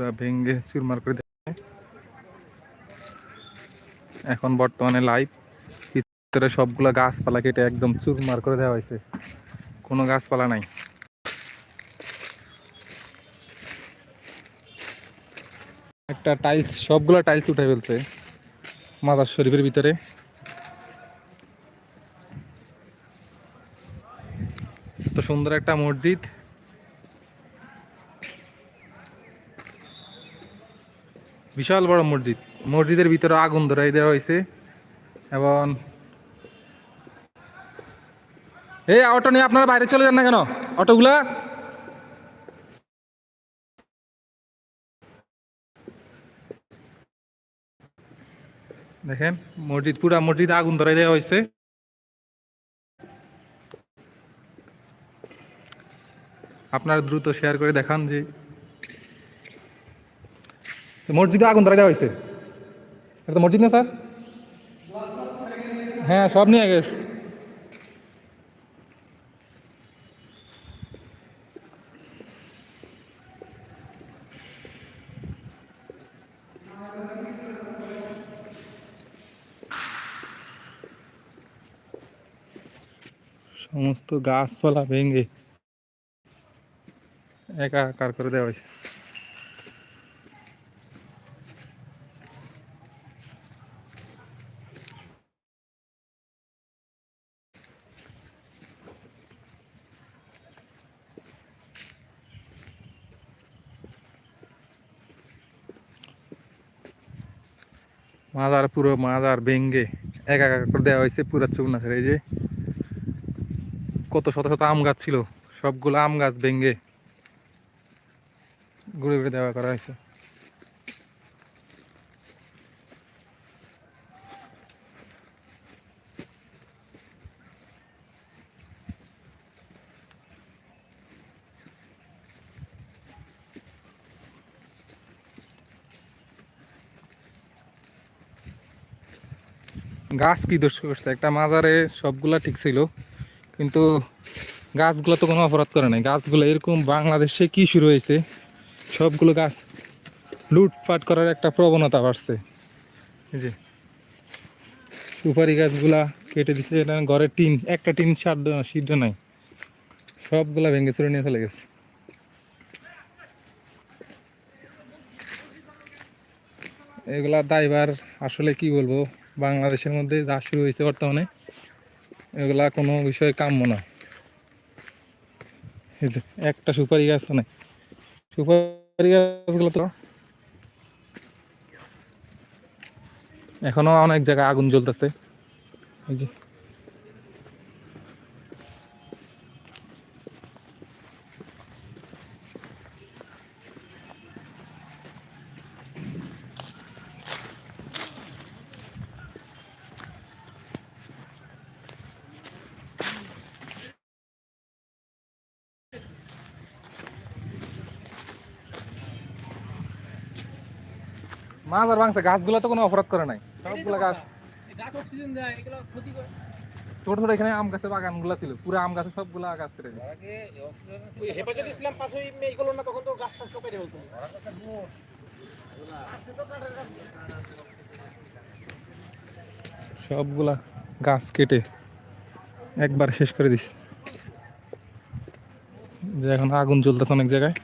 পুরো ভেঙ্গে চুরমার করে দেয় এখন বর্তমানে লাইভ ভিতরে সবগুলো গাছপালা কেটে একদম চুরমার করে দেওয়া হয়েছে। কোনো গাছপালা নাই। একটা টাইলস সবগুলো টাইলস উঠে ফেলছে মাদার শরীফের ভিতরে। তো সুন্দর একটা মসজিদ। বিশাল বড় মসজিদ। মসজিদের ভিতরে আগুন ধরাই দেওয়া হয়েছে। এবং এই অটো নিয়ে আপনারা বাইরে চলে যান না কেন? অটোগুলা? দেখেন, মসজিদ, পুরা মসজিদ আগুন ধরাই দেওয়া হয়েছে। আপনারা দ্রুত শেয়ার করে দেখান যে মসজিদে আগুন ধরা দেওয়া হয়েছে। এটা তো মসজিদ না, স্যার? হ্যাঁ সব নিয়ে গেছে। সমস্ত গাছপালা ভেঙে একা একাকার করে দেওয়া হয়েছে। মাজার পুরো মাজার ভেঙ্গে এক করে দেওয়া হয়েছে, পুরো চুনা ছেড়ে। এই যে কত শত শত আম গাছ ছিল, সবগুলো আম গাছ ভেঙ্গে ঘুরে ঘুরে দেওয়া করা হয়েছে। গাছ কি দোষ করছে? একটা মাজারে সবগুলা ঠিক ছিল, কিন্তু গাছগুলো তো কোনো অপরাধ করে নাই। গাছগুলো এরকম বাংলাদেশে কি শুরু হয়েছে? সবগুলো গাছ লুটপাট করার একটা প্রবণতা বাড়ছে। যে সুপারি গাছগুলা কেটে দিছে, এটা ঘরের টিন, একটা টিন সাদ্য সিদ্ধ নাই। সবগুলা ভেঙে চুরে নিয়ে চলে গেছে। এগুলা দায়বার আসলে কি বলব? বাংলাদেশের মধ্যে যা শুরু হয়েছে বর্তমানে, এগুলা কোনো বিষয়ে কাম্য না। যে একটা সুপারি গাছ নাই। সুপারি গাছগুলো তো এখনও অনেক জায়গায় আগুন জ্বলতেছে। এই যে মাছ আর মাংস গাছগুলো তো কোনো অপরাধ করে নাই। সবগুলো গাছ। গাছ অক্সিজেন দেয় এগুলো ক্ষতি করে। ছোট ছোট এখানে আম গাছের বাগানগুলো ছিল পুরো আম গাছে সবগুলো গাছ কেটে দিয়েছে। আগে ইসলাম পাশে এগুলো না তখন তো গাছ টাছ কেটে ফেলতো। সবগুলা গাছ কেটে একবার শেষ করে দিস। যে এখন আগুন জ্বলতেছে অনেক জায়গায়।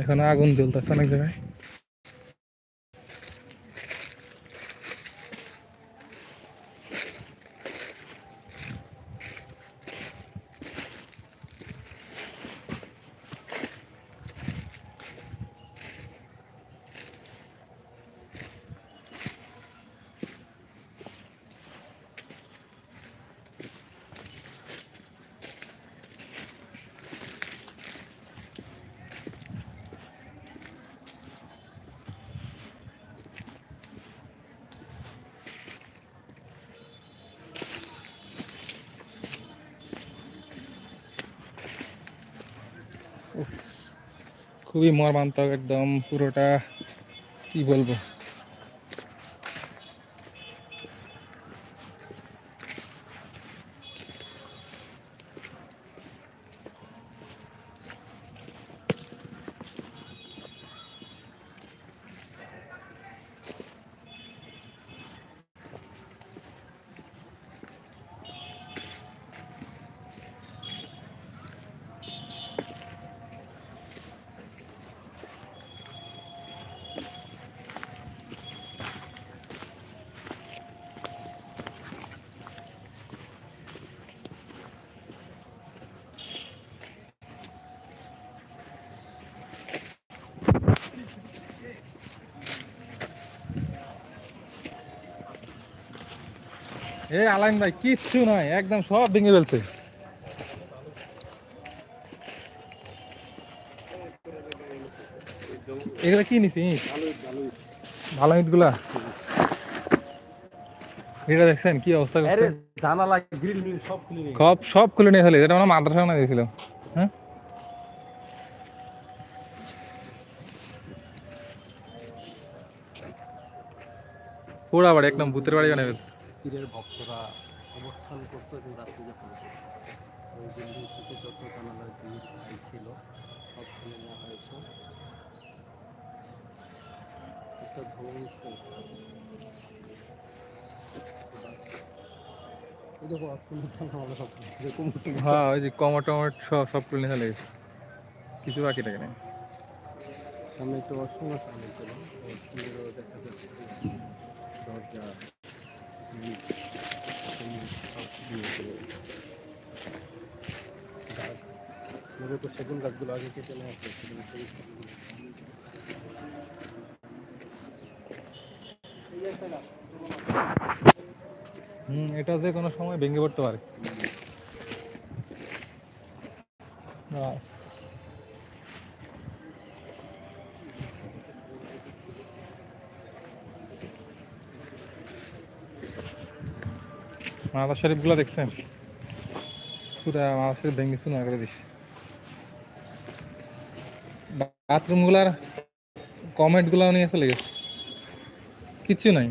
এখন আগুন জ্বলতেছে অনেক জায়গায়। খুবই মর্মান্তক একদম পুরোটা কি বলব? এ আলাইন ভাই কিচ্ছু নয় একদম সব ভেঙে ফেলছে। এগুলা কি নিছি? ভালো ইট? ইটগুলা। এটা দেখছেন কি অবস্থা করছে? জানালা গ্রিল মিল সব খুলে নিয়ে সব সব খুলে নিয়ে ফেলে এটা আমরা মাদ্রাসা না দিয়েছিল হ্যাঁ? পোড়া বাড়ি একদম ভূতের বাড়ি বানিয়ে ফেলছে। পীরের ভক্তরা অবস্থান করতো এবং রাত্রি যাপন করতো ওই বিল্ডিং থেকে যত জানালার গ্রিল ভাই ছিল সব খুলে নেওয়া হয়েছে। একটা সব এরকম হ্যাঁ ওই যে টমর সব ফেলে কিছু বাকি থাকে না। সামনে একটা আছে দেখা যাচ্ছে। দরজা মূলত গাছগুলো আগে। হুম এটা যে কোনো সময় ভেঙে পড়তে পারে মাদার শরীফগুলা দেখছেন? পুরা মাদার শরীফ ভেঙে চুনা করে দিস বাথরুমগুলার কমেন্টগুলা নিয়ে চলে গেছে। কিচ্ছু নাই।